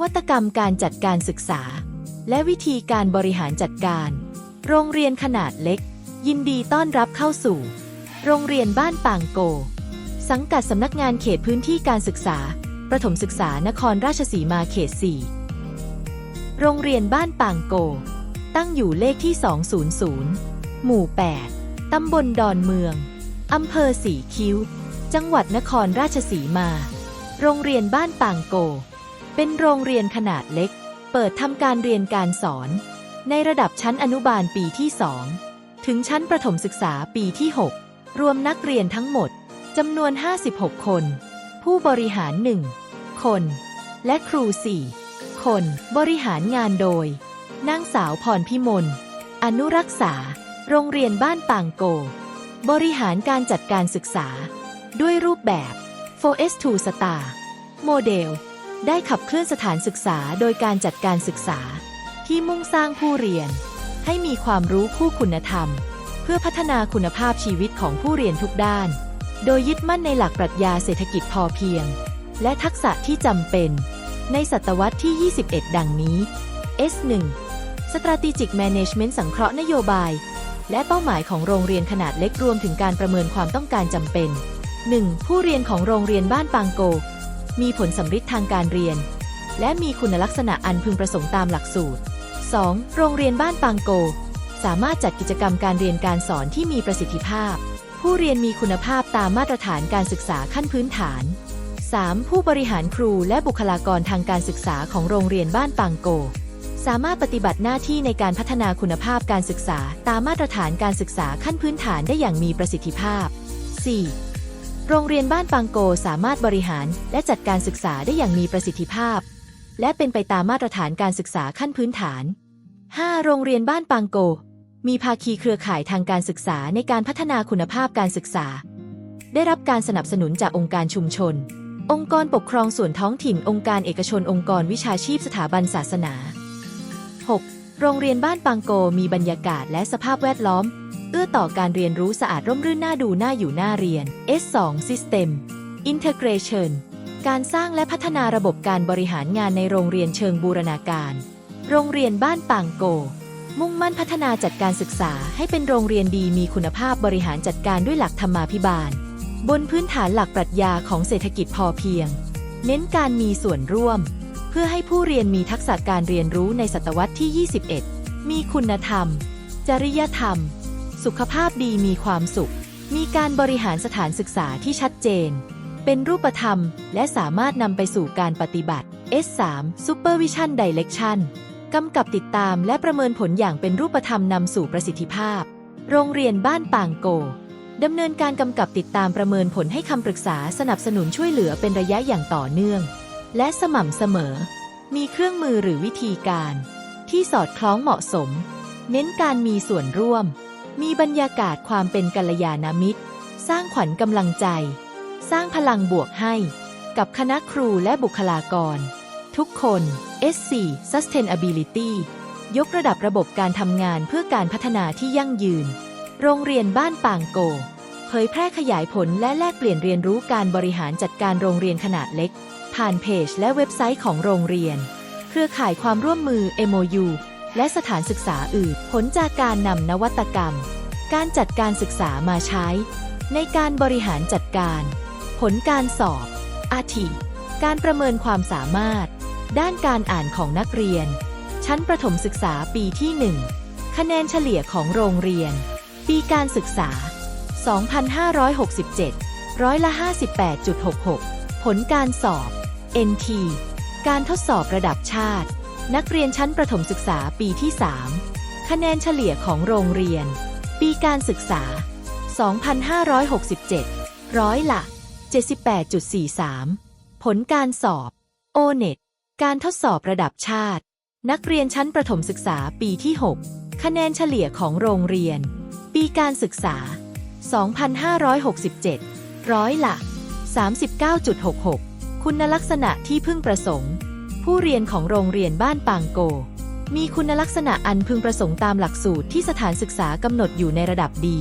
วัตกรรมการจัดการศึกษา และวิธีการบริหารจัดการ โรงเรียนขนาดเล็ก ยินดีต้อนรับเข้าสู่ โรงเรียนบ้านปางโก สังกัดสำนักงานเขตพื้นที่การศึกษา ประถมศึกษานครราชสีมาเขต 4 โรงเรียนบ้านปางโก ตั้งอยู่เลขที่ 200 หมู่ 8 ตำบลดอนเมือง อำเภอสีคิ้ว จังหวัดนครราชสีมา โรงเรียนบ้านปางโก เป็นโรงเรียนขนาดเล็ก เปิดทำการเรียนการสอน ในระดับชั้นอนุบาลปีที่ 2 ถึงชั้นประถมศึกษาปีที่ 6 รวมนักเรียนทั้งหมดจำนวน 56 คน ผู้บริหาร 1 คน และครู 4 คน บริหารงานโดยนางสาวพรพิมล อนุรักษา โรงเรียนบ้านปางโก บริหารการจัดการศึกษา ด้วยรูปแบบ 4S2 Star โมเดล ได้ขับเคลื่อนสถานศึกษาโดยการจัดการศึกษา ที่มุ่งสร้างผู้เรียน ให้มีความรู้คู่คุณธรรม เพื่อพัฒนาคุณภาพชีวิตของผู้เรียนทุกด้าน โดยยึดมั่นในหลักปรัชญาเศรษฐกิจพอเพียง และทักษะที่จำเป็น ในศตวรรษที่ 21 ดังนี้ S1 Strategic Management สังเคราะห์นโยบาย และเป้าหมายของโรงเรียนขนาดเล็กรวมถึงการประเมินความต้องการจำเป็น 1. ผู้เรียนของโรงเรียนบ้านปางโก มีผลสำฤทธิ์ทางการเรียน และมีคุณลักษณะอันพึงประสงค์ตามหลักสูตร 2. โรงเรียนบ้านปางโก สามารถจัดกิจกรรมการเรียนการสอนที่มีประสิทธิภาพ ผู้เรียนมีคุณภาพตามมาตรฐานการศึกษาขั้นพื้นฐาน 3. ผู้บริหารครูและบุคลากรทางการศึกษาของโรงเรียนบ้านปางโก สามารถปฏิบัติหน้าที่ในการพัฒนาคุณภาพการศึกษา ตามมาตรฐานการศึกษาขั้นพื้นฐานได้อย่างมีประสิทธิภาพ 4. โรงเรียนบ้านปางโกสามารถบริหารและจัดการศึกษาได้อย่างมีประสิทธิภาพ และเป็นไปตามมาตรฐานการศึกษาขั้นพื้นฐาน 5. โรงเรียนบ้านปางโก มีภาคีเครือข่ายทางการศึกษาในการพัฒนาคุณภาพการศึกษา ได้รับการสนับสนุนจากองค์การชุมชน องค์กรปกครองส่วนท้องถิ่น องค์การเอกชน องค์กรวิชาชีพสถาบันศาสนา 6. โรงเรียนบ้านปางโกมีบรรยากาศและสภาพแวดล้อม เอื้อต่อการเรียนรู้สะอาดร่มรื่นน่าดูน่าอยู่น่าเรียน S2 System Integration การสร้างและพัฒนาระบบการบริหารงานในโรงเรียนเชิงบูรณาการ โรงเรียนบ้านปางโก มุ่งมั่นพัฒนาจัดการศึกษาให้เป็นโรงเรียนดีมีคุณภาพบริหารจัดการด้วยหลักธรรมาภิบาล บนพื้นฐานหลักปรัชญาของเศรษฐกิจพอเพียง เน้นการมีส่วนร่วม เพื่อให้ผู้เรียนมีทักษะการเรียนรู้ในศตวรรษที่ 21 มีคุณธรรม จริยธรรม สุขภาพดีมีความสุข มีการบริหารสถานศึกษาที่ชัดเจน เป็นรูปธรรม และสามารถนำไปสู่การปฏิบัติ S3 Supervision Direction กำกับติดตามและประเมินผลอย่างเป็นรูปธรรมนำสู่ประสิทธิภาพ โรงเรียนบ้านปางโก ดำเนินการกำกับติดตามประเมินผลให้คำปรึกษาสนับสนุนช่วยเหลือเป็นระยะอย่างต่อเนื่อง และสม่ำเสมอ มีเครื่องมือหรือวิธีการ ที่สอดคล้องเหมาะสม เน้นการมีส่วนร่วม มีบรรยากาศความเป็นกัลยาณมิตร สร้างขวัญกำลังใจ สร้างพลังบวกให้ กับคณะครูและบุคลากร ทุกคน S4 Sustainability ยกระดับระบบการทำงานเพื่อการพัฒนาที่ยั่งยืน โรงเรียนบ้านปางโก เผยแพร่ขยายผลและแลกเปลี่ยนเรียนรู้การบริหารจัดการโรงเรียนขนาดเล็ก ผ่านเพจและเว็บไซต์ของโรงเรียน เครือข่ายความร่วมมือ MOU และสถานศึกษาอื่น ผลจากการนำนวัตกรรม การจัดการศึกษามาใช้ ในการบริหารจัดการ ผลการสอบ อาทิ การประเมินความสามารถ ด้านการอ่านของนักเรียน ชั้นประถมศึกษาปีที่ 1 คะแนนเฉลี่ยของโรงเรียน ปีการศึกษา 2567 ร้อยละ 58.66 ผลการสอบ NT การทดสอบระดับชาติ นักเรียนชั้นประถมศึกษาปีที่ 3 คะแนนเฉลี่ยของโรงเรียน ปีการศึกษา 2567 ร้อยละ 78.43 ผลการสอบ O-NET การทดสอบระดับชาติ นักเรียนชั้นประถมศึกษาปีที่ 6 คะแนนเฉลี่ยของโรงเรียน ปีการศึกษา 2567 ร้อยละ 39.66 คุณลักษณะที่พึงประสงค์ ผู้เรียนของโรงเรียนบ้านปางโก มีคุณลักษณะอันพึงประสงค์ตามหลักสูตรที่สถานศึกษากำหนดอยู่ในระดับดี